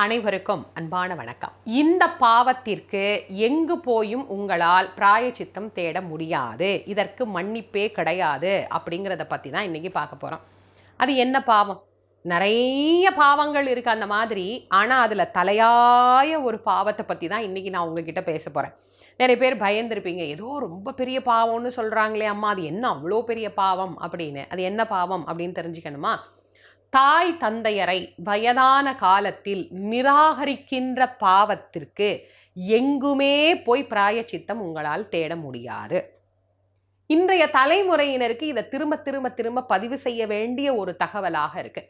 அனைவருக்கும் அன்பான வணக்கம். இந்த பாவத்திற்கு எங்கு போயும் உங்களால் பிராயச்சித்தம் தேட முடியாது. இதற்கு மன்னிப்பே கிடையாது அப்படிங்கிறத பற்றி தான் இன்னைக்கு பார்க்க போகிறோம் அது என்ன பாவம்? நிறைய பாவங்கள் இருக்குது அந்த மாதிரி. ஆனால் அதில் தலையாய ஒரு பாவத்தை பற்றி தான் இன்னைக்கு நான் உங்ககிட்ட பேச போகிறேன் நிறைய பேர் பயந்துருப்பீங்க. ஏதோ ரொம்ப பெரிய பாவம்னு சொல்கிறாங்களே அம்மா அது என்ன அவ்வளோ பெரிய பாவம் அப்படின்னு. அது என்ன பாவம் அப்படின்னு தெரிஞ்சுக்கணுமா? தாய் தந்தையரை வயதான காலத்தில் நிராகரிக்கின்ற பாவத்திற்கு எங்குமே போய் பிராயச்சித்தம் உங்களால் தேட முடியாது. இன்றைய தலைமுறையினருக்கு இதை திரும்ப திரும்ப திரும்ப பதிவு செய்ய வேண்டிய ஒரு தகவலாக இருக்கு.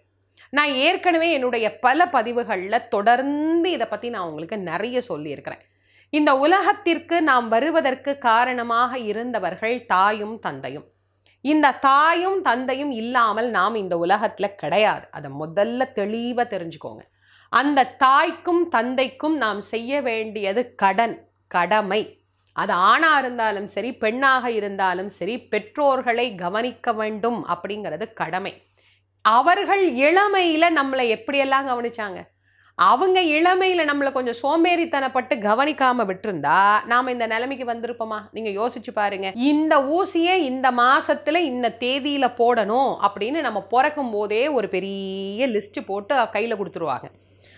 நான் ஏற்கனவே என்னுடைய பல பதிவுகளில் தொடர்ந்து இதை பற்றி நான் உங்களுக்கு நிறைய சொல்லியிருக்கிறேன். இந்த உலகத்திற்கு நாம் வருவதற்கு காரணமாக இருந்தவர்கள் தாயும் தந்தையும். இந்த தாயும் தந்தையும் இல்லாமல் நாம் இந்த உலகத்துல கிடையாது. அதை முதல்ல தெளிவா தெரிஞ்சுக்கோங்க. அந்த தாய்க்கும் தந்தைக்கும் நாம் செய்ய வேண்டியது கடன் கடமை. அது ஆணா இருந்தாலும் சரி பெண்ணாக இருந்தாலும் சரி பெற்றோர்களை கவனிக்க வேண்டும் அப்படிங்கிறது கடமை. அவர்கள் இளமையில நம்மளை எப்படியெல்லாம் கவனிச்சாங்க? அவங்க இளமையில நம்மளை கொஞ்சம் சோம்பேறித்தனப்பட்டு கவனிக்காம விட்டுருந்தா நாம இந்த நிலைமைக்கு வந்திருப்போமா? நீங்க யோசிச்சு பாருங்க. இந்த ஊசியை இந்த மாசத்துல இந்த தேதியில போடணும் அப்படின்னு நம்ம பிறக்கும் போதே ஒரு பெரிய லிஸ்ட் போட்டு கையில கொடுத்துருவாங்க.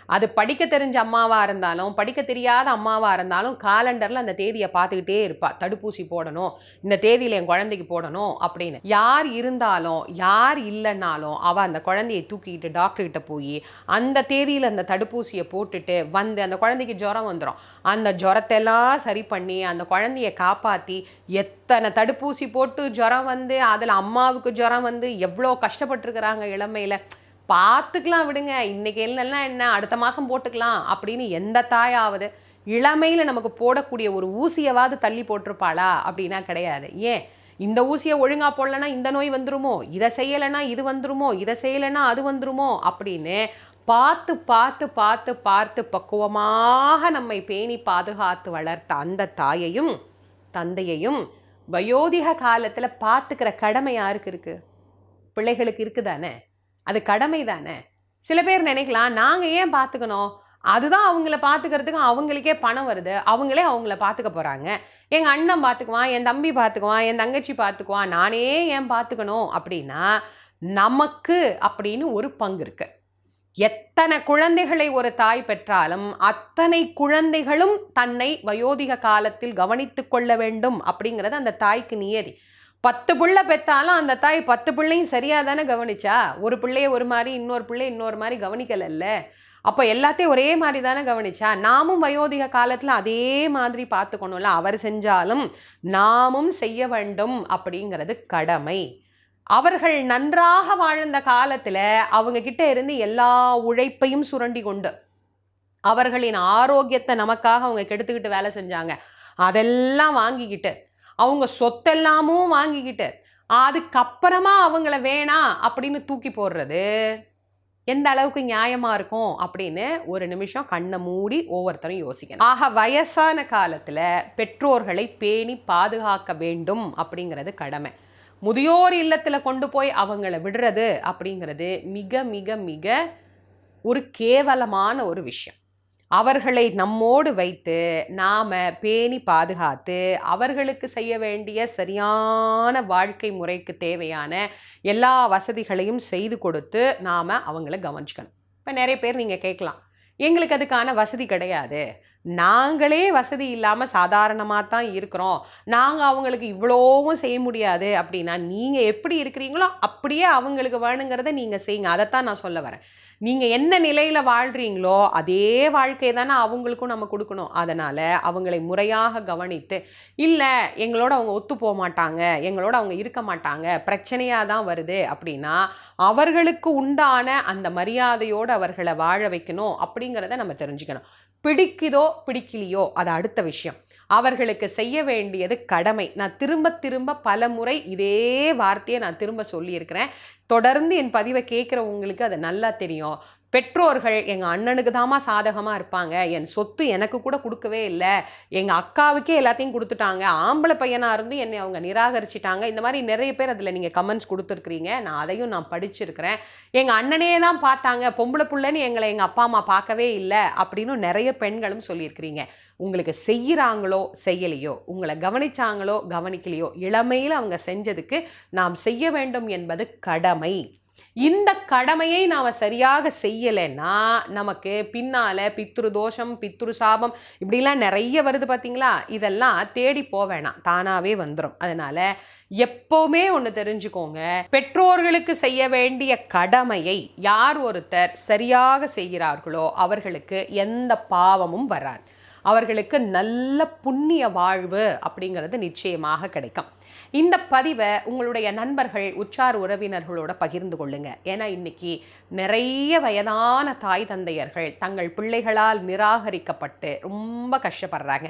அது படிக்க தெரிஞ்ச அம்மாவாக இருந்தாலும் படிக்க தெரியாத அம்மாவாக இருந்தாலும் காலண்டரில் அந்த தேதியை பார்த்துக்கிட்டே இருப்பாள் தடுப்பூசி போடணும் இந்த தேதியில் என் குழந்தைக்கு போடணும் அப்படின்னு. யார் இருந்தாலும் யார் இல்லைன்னாலும் அவள் அந்த குழந்தையை தூக்கிட்டு டாக்டர்கிட்ட போய் அந்த தேதியில் அந்த தடுப்பூசியை போட்டுட்டு வந்து அந்த குழந்தைக்கு ஜுரம் வந்துடும் அந்த ஜுரத்தெல்லாம் சரி பண்ணி அந்த குழந்தைய காப்பாற்றி எத்தனை தடுப்பூசி போட்டு ஜுரம் வந்து அதில் அம்மாவுக்கு ஜுரம் வந்து எவ்வளோ கஷ்டப்பட்டுருக்குறாங்க இளமையில். பார்த்துக்கலாம் விடுங்க. இன்னைக்கு இல்லைன்னா என்ன? அடுத்த மாதம் போட்டுக்கலாம் அப்படின்னு எந்த தாயாவது இளமையில் நமக்கு போடக்கூடிய ஒரு ஊசியவாவது தள்ளி போட்டிருப்பாளா? அப்படின்னா கிடையாது. ஏன்? இந்த ஊசியை ஒழுங்காக போடலன்னா இந்த நோய் வந்துருமோ? இதை செய்யலைன்னா இது வந்துருமோ? இதை செய்யலைன்னா அது வந்துருமோ? அப்படின்னு பார்த்து பார்த்து பார்த்து பார்த்து பக்குவமாக நம்மை பேணி பாதுகாத்து வளர்த்த அந்த தாயையும் தந்தையையும் வயோதிக காலத்தில் பார்த்துக்கிற கடமை யாருக்கு இருக்குது பிள்ளைகளுக்கு இருக்குதானே? அது கடமை தானே? சில பேர் நினைக்கலாம் நாங்கள் ஏன் பார்த்துக்கணும் அதுதான் அவங்கள பார்த்துக்கிறதுக்கு அவங்களுக்கே பணம் வருது. அவங்களே அவங்கள பார்த்துக்க போகிறாங்க எங்கள் அண்ணன் பார்த்துக்குவான் என் தம்பி பார்த்துக்குவான் என் தங்கச்சி பார்த்துக்குவான் நானே ஏன் பார்த்துக்கணும் அப்படின்னா நமக்கு அப்படின்னு ஒரு பங்கு இருக்கு. எத்தனை குழந்தைகளை ஒரு தாய் பெற்றாலும் அத்தனை குழந்தைகளும் தன்னை வயோதிக காலத்தில் கவனித்து கொள்ள வேண்டும் அப்படிங்கிறது அந்த தாய்க்கு நியதி. பத்து பிள்ளை பெற்றாலும் அந்த தாய் பத்து பிள்ளையும் சரியாக தானே கவனிச்சா? ஒரு பிள்ளைய ஒரு மாதிரி இன்னொரு பிள்ளை இன்னொரு மாதிரி கவனிக்கலைல்ல? அப்போ எல்லாத்தையும் ஒரே மாதிரி தானே கவனிச்சா? நாமும் வயோதிக காலத்தில் அதே மாதிரி பார்த்துக்கணும்ல. அவர் செஞ்சாலும் நாமும் செய்ய வேண்டும் அப்படிங்கிறது கடமை. அவர்கள் நன்றாக வாழ்ந்த காலத்தில் அவங்க கிட்ட இருந்து எல்லா உழைப்பையும் சுரண்டி கொண்டு அவர்களின் ஆரோக்கியத்தை நமக்காக அவங்க கெடுத்துக்கிட்டு வேலை செஞ்சாங்க. அதெல்லாம் வாங்கிக்கிட்டு அவங்க சொத்தெல்லாமும் வாங்கிக்கிட்டு அதுக்கப்புறமா அவங்கள வேணாம் அப்படின்னு தூக்கி போடுறது. எந்த அளவுக்கு நியாயமாக இருக்கும் அப்படின்னு ஒரு நிமிஷம் கண்ணை மூடி ஒவ்வொருத்தரும் யோசிக்கணும். ஆக வயசான காலத்தில் பெற்றோர்களை பேணி பாதுகாக்க வேண்டும் அப்படிங்கிறது கடமை. முதியோர் இல்லத்தில் கொண்டு போய் அவங்கள விடுறது அப்படிங்கிறது மிக மிக மிக ஒரு கேவலமான ஒரு விஷயம். அவர்களை நம்மோடு வைத்து நாம் பேணி பாதுகாத்து அவர்களுக்கு செய்ய வேண்டிய சரியான வாழ்க்கை முறைக்கு தேவையான எல்லா வசதிகளையும் செய்து கொடுத்து நாம் அவங்கள கவனிச்சுக்கணும். இப்போ நிறைய பேர் நீங்கள் கேட்கலாம். எங்களுக்கு அதுக்கான வசதி கிடையாது. நாங்களே வசதி இல்லாமல் சாதாரணமாக தான் இருக்கிறோம். நாங்கள் அவங்களுக்கு இவ்வளோவும் செய்ய முடியாது அப்படின்னா நீங்கள் எப்படி இருக்கிறீங்களோ அப்படியே அவங்களுக்கு வேணுங்கிறத நீங்கள் செய்யுங்க. அதைத்தான் நான் சொல்ல வரேன். நீங்கள் என்ன நிலையில் வாழ்கிறீங்களோ அதே வாழ்க்கை தானே அவங்களுக்கும் நம்ம கொடுக்கணும். அதனால் அவங்களை முறையாக கவனித்து இல்லை எங்களோட அவங்க ஒத்து போக மாட்டாங்க எங்களோட அவங்க இருக்க மாட்டாங்க பிரச்சனையாக தான் வருது அப்படின்னா அவர்களுக்கு உண்டான அந்த மரியாதையோடு அவர்களை வாழ வைக்கணும் அப்படிங்கிறத நம்ம தெரிஞ்சுக்கணும். பிடிக்குதோ பிடிக்கலையோ அது அடுத்த விஷயம். அவர்களுக்கு செய்ய வேண்டியது கடமை. நான் திரும்ப திரும்ப பல முறை இதே வார்த்தையை நான் திரும்ப சொல்லியிருக்கிறேன். தொடர்ந்து என் பதிவை கேட்குறவங்களுக்கு அது நல்லா தெரியும். பெற்றோர்கள் எங்கள் அண்ணனுக்கு தாமா சாதகமாக இருப்பாங்க. என் சொத்து எனக்கு கூட கொடுக்கவே இல்லை. எங்கள் அக்காவுக்கே எல்லாத்தையும் கொடுத்துட்டாங்க. ஆம்பளை பையனாக இருந்து என்னை அவங்க நிராகரிச்சிட்டாங்க. இந்த மாதிரி நிறைய பேர் அதில் நீங்கள் கமெண்ட்ஸ் கொடுத்துருக்குறீங்க. நான் அதையும் நான் படிச்சிருக்கிறேன். எங்கள் அண்ணனே தான் பார்த்தாங்க. பொம்பளை புள்ளைன்னு எங்களை எங்கள் அப்பா அம்மா பார்க்கவே இல்லை அப்படின்னு நிறைய பெண்களும் சொல்லியிருக்கிறீங்க. உங்களுக்கு செய்கிறாங்களோ செய்யலையோ உங்களை கவனிச்சாங்களோ கவனிக்கலையோ இளமையில் அவங்க செஞ்சதுக்கு நாம் செய்ய வேண்டும் என்பது கடமை. இந்த கடமையை நாம் சரியாக செய்யலைன்னா நமக்கு பின்னால் பித்ரு தோஷம் பித்ரு சாபம் இப்படிலாம் நிறைய வருது பார்த்தீங்களா? இதெல்லாம் தேடி போவேணாம் தானாகவே வந்துடும் அதனால எப்போவுமே ஒன்று தெரிஞ்சுக்கோங்க. பெற்றோர்களுக்கு செய்ய வேண்டிய கடமையை யார் ஒருத்தர் சரியாக செய்கிறார்களோ அவர்களுக்கு எந்த பாவமும் வராது. அவர்களுக்கு நல்ல புண்ணிய வாழ்வு அப்படிங்கிறது நிச்சயமாக கிடைக்கும். இந்த பதிவை உங்களுடைய நண்பர்கள் உற்றார் உறவினர்களோட பகிர்ந்து கொள்ளுங்க. ஏன்னா இன்னைக்கு நிறைய வயதான தாய் தந்தையர்கள் தங்கள் பிள்ளைகளால் நிராகரிக்கப்பட்டு ரொம்ப கஷ்டப்படுறாங்க.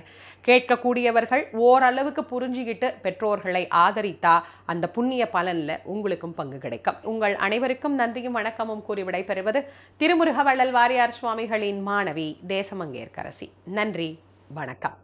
கேட்கக்கூடியவர்கள் ஓரளவுக்கு புரிஞ்சுக்கிட்டு பெற்றோர்களை ஆதரித்தா அந்த புண்ணிய பலனில் உங்களுக்கும் பங்கு கிடைக்கும். உங்கள் அனைவருக்கும் நன்றியும் வணக்கமும் கூறி விடைபெறுவது திருமுருகவள்ளல் வாரியார் சுவாமிகளின் மாணவி தேசமங்கேற்கரசி. நன்றி. வணக்கம்.